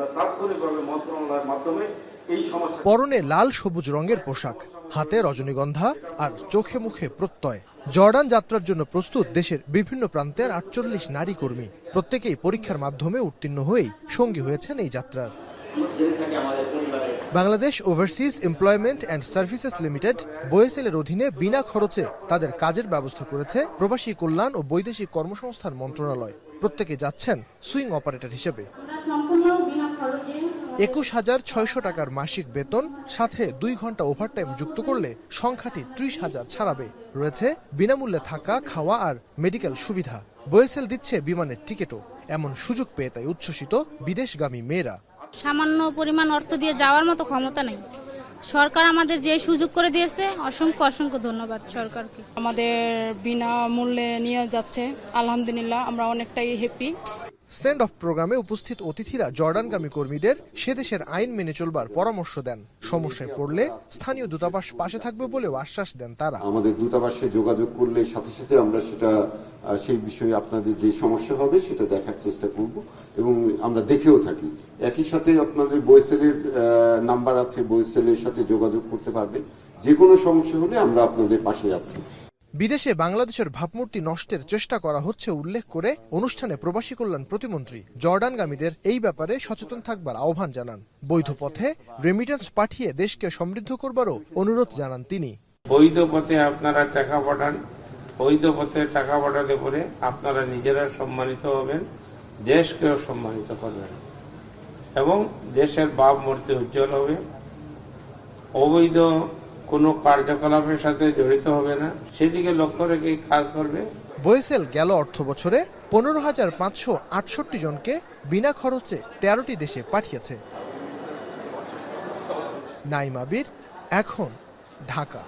আমরা তাৎক্ষণিকভাবে মন্ত্রণালয়ের মাধ্যমে এই সমস্যা পরনে লাল সবুজ রঙের পোশাক, হাতে রজনীগন্ধা আর চোখে মুখে প্রত্যয়। জর্ডান যাত্রার জন্য প্রস্তুত দেশের বিভিন্ন প্রান্তের আটচল্লিশ নারী কর্মী। প্রত্যেকেই পরীক্ষার মাধ্যমে উত্তীর্ণ হয়েই সঙ্গী হয়েছেন এই যাত্রার। Bangladesh overseas employment and services limited বোয়েসেলের অধীনে বিনা খরচে তাদের কাজের ব্যবস্থা করেছে প্রবাসী কল্যাণ ও বৈদেশিক কর্মসংস্থান মন্ত্রণালয়। প্রত্যেকে যাচ্ছেন সুইং অপারেটর হিসেবে। একুশ হাজার ছয়শো টাকার মাসিক বেতন সাথে দুই ঘণ্টা ওভারটাইম যুক্ত করলে সংখ্যাটি ত্রিশ হাজার ছাড়াবে। রয়েছে বিনামূল্যে থাকা খাওয়া আর মেডিকেল সুবিধা। বয়েসেল দিচ্ছে বিমানের টিকিটও। এমন সুযোগ পেয়ে তাই উচ্ছ্বসিত বিদেশগামী মেয়েরা। সামান্য পরিমাণ অর্থ দিয়ে যাওয়ার মতো ক্ষমতা নেই। সরকার আমাদের যে সুযোগ করে দিয়েছে অসংখ্য অসংখ্য ধন্যবাদ সরকারকে। আমাদের বিনামূল্যে নিয়ে যাচ্ছে। আলহামদুলিল্লাহ আমরা অনেকটাই হ্যাপি সেন্ড অফ প্রোগ্রামে উপস্থিত অতিথিরা জর্ডানগামী কর্মীদের সে দেশের আইন মেনে চলবার পরামর্শ দেন। সমস্যায় পড়লে স্থানীয় দূতাবাস পাশে থাকবে বলেও আশ্বাস দেন তারা। আমাদের দূতাবাসে যোগাযোগ করলে সাথে সাথে আমরা সেটা সেই বিষয়ে আপনাদের যে সমস্যা হবে সেটা দেখার চেষ্টা করব এবং আমরা দেখেও থাকি। একই সাথে আপনাদের বয়েসেলের নাম্বার আছে, বয়েসেলের সাথে যোগাযোগ করতে পারবেন যে কোনো সমস্যা হলে আমরা আপনাদের পাশে আছি। বিদেশে বাংলাদেশের ভাবমূর্তি নষ্টের চেষ্টা করা হচ্ছে উল্লেখ করে অনুষ্ঠানে প্রবাসী কল্যাণ প্রতিমন্ত্রী জর্ডানগামীদের এই ব্যাপারে সচেতন থাকবার আহ্বান জানান। বৈধ পথে রেমিটেন্স পাঠিয়ে দেশকে সমৃদ্ধ করবারও অনুরোধ জানান তিনি। বৈধ পথে আপনারা টাকা পাঠান, বৈধ পথে টাকা পাঠালে পরে আপনারা নিজেরা সম্মানিত হবেন, দেশকেও সম্মানিত করবেন এবং দেশের ভাবমূর্তি উজ্জ্বল হবে। অবৈধ কোনো কার্যকলাপের সাথে জড়িত হবে না। সেদিকে লক্ষ্য রেখে কাজ করবে। বয়েসেল গেল অর্থ বছরে পনেরো হাজার পাঁচশো আটষট্টি জনকে বিনা খরচে তেরোটি দেশে পাঠিয়েছে। নাইমাবির এখন ঢাকা।